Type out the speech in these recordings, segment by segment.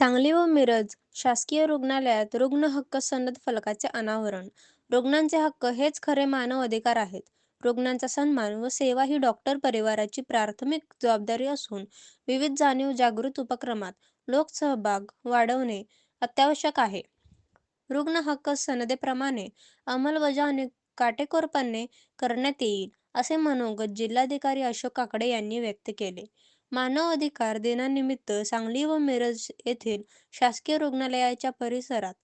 सांगली व मिरज शासकीय रुग्णालयात रुग्ण हक्क सनद फलकाचे अनावरण. रुग्णांचे हक्क हेच खरे मानव अधिकार आहेत. रुग्णांचा सन्मान व सेवा ही डॉक्टर परिवाराची प्राथमिक जबाबदारी असून विविध जाणीव जागृत उपक्रमात लोकसहभाग वाढवणे अत्यावश्यक आहे. रुग्ण हक्क सनदेप्रमाणे अंमलबजावणी काटेकोरपणे करण्यात येईल असे मनोगत जिल्हाधिकारी अशोक काकडे यांनी व्यक्त केले. मानव अधिकार दिनानिमित्त सांगली व मिरज येथील शासकीय रुग्णालयाच्या परिसरात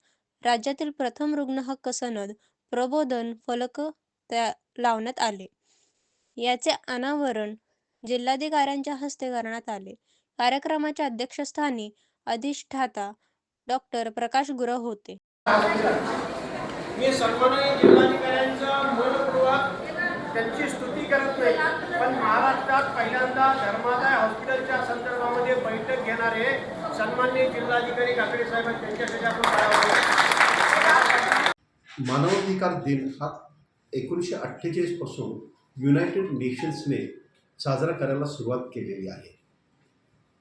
राज्यातील प्रथम रुग्ण हक्क सनद प्रबोधन फलक त्या लावण्यात आले. याचे अनावरण जिल्हाधिकाऱ्यांच्या हस्ते करण्यात आले. कार्यक्रमाच्या अध्यक्षस्थानी अधिष्ठाता डॉक्टर प्रकाश गुरव होते. मी जिल्हाधिकाऱ्यांचा त्यांची स्तुती करत नाही. पण महाराष्ट्रात पहिल्यांदा धर्मादाय हॉस्पिटलच्या संदर्भामध्ये बैठक घेणारे सन्मान्य जिल्हाधिकारी काकडे साहेब त्यांच्यासाठी आपण मानवाधिकार दिन हा एकोणीसशे अठ्ठेचाळीसपासून युनायटेड नेशन्सने साजरा करायला सुरुवात केलेली आहे.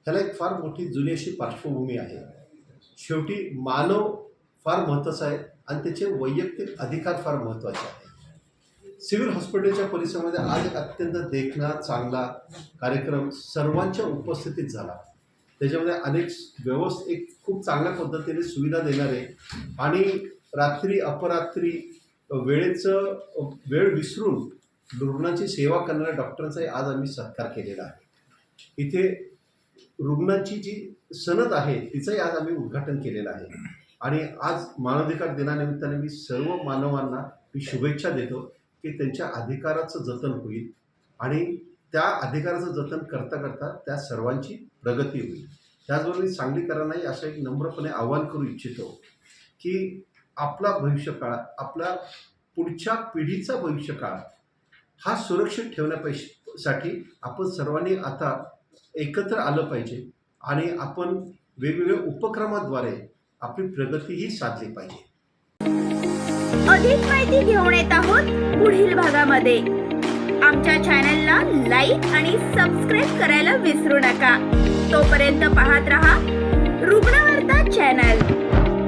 त्याला एक फार मोठी जुनी अशी पार्श्वभूमी आहे. शेवटी मानव फार महत्त्वाचा आहे आणि त्याचे वैयक्तिक अधिकार फार महत्त्वाचे आहेत सिव्हिल हॉस्पिटलच्या परिसरामध्ये आज एक अत्यंत देखणा चांगला कार्यक्रम सर्वांच्या उपस्थितीत झाला. त्याच्यामध्ये अनेक व्यवस्थ एक खूप चांगल्या पद्धतीने सुविधा देणारे आणि रात्री अपरात्री वेळेचं वेळ विसरून रुग्णाची सेवा करणाऱ्या डॉक्टरांचाही आज आम्ही सत्कार केलेला आहे. इथे रुग्णाची जी सनद आहे तिचंही आज आम्ही उद्घाटन केलेलं आहे. आणि आज मानवाधिकार दिनानिमित्ताने मी सर्व मानवांना मी शुभेच्छा देतो. की त्यांच्या अधिकाराचं जतन होईल आणि त्या अधिकाराचं जतन करता करता त्या सर्वांची प्रगती होईल. त्याचबरोबर मी सांगलीकरांनाही असं एक नम्रपणे आवाहन करू इच्छितो की आपला भविष्यकाळ आपला पुढच्या पिढीचा भविष्यकाळ हा सुरक्षित ठेवण्यासाठी आपण सर्वांनी आता एकत्र आलं पाहिजे आणि आपण वेगवेगळ्या उपक्रमाद्वारे आपली प्रगतीही साधली पाहिजे. अधिक माहिती घेऊन येत आहोत पुढील भागामध्ये. आमच्या चॅनलला लाईक आणि सबस्क्राईब करायला विसरू नका. तोपर्यंत पाहत रहा रुग्णवार्ता चॅनल